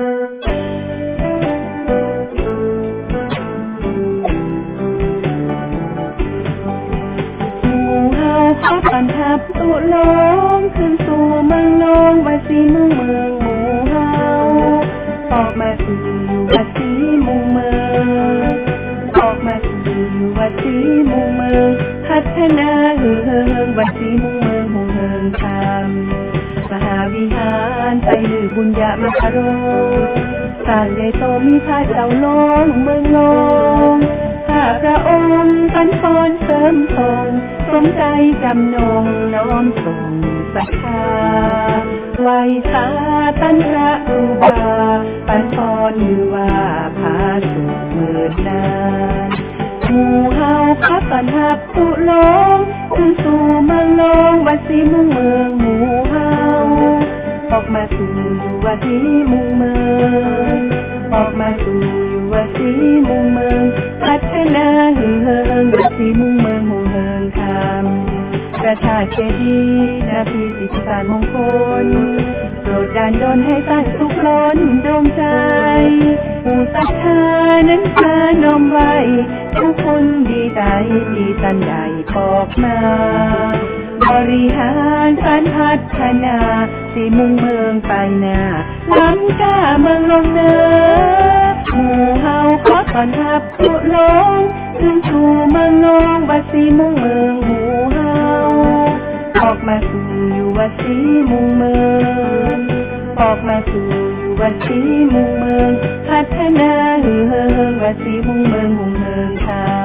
หมูเฮาขอต้อนรับตุลงขึ้นสู่เมืองนองวัดศรีมุงเมืองหมูเฮาออกมาสู่วัดศรีมุงเมืองออกมาสู่วัดศรีมุงเมืองพัฒนาเฮืองวัดศรีมุงเมืองหมู่เฮืองธรรมมหาวิหาร ไปหรือบุญญามคาโรสร้างใหญ่โตมีพระเจ้าลงเมืองนองข้าพระองค์สันพรเสริมทรงสมใจจำนงน้อมส่งศรัทธาไหวชาตันพระอุบาปันพรมือว่าพาสุขเมิดนานหมู่เฮาพักกันหับตุลงขึ้นสู่ ออกมาสู่วัดศรีมุงเมืองออกมาสู่วัดศรีมุงเมืองพัฒนาเฮืองวัดศีมุงเมืองหมู่เฮืองคำประชาเจดีนาพีสิทธิการมงคลโปรดดานดนให้สร้างสุขล้นดวงใจผู้ศรัทธานั้นพานมไว้ทุกคนดีใจดีตันใดบอกมา บริหาร การพัฒนาสีมุงเมืองไปหน้าล้ำค่าเมืองลงเนือหมู่เฮาขอต้อนรับตุลงขึ้นสู่เมืองนองวัดสีมุงเมืองหมู่เฮาออกมาสู่อยู่วัดสีมุงเมืองออกมาสู่อยู่วัดสีมุงเมืองพัฒนาเฮืองวัดสีมุงเมืองมุงเมืองทำ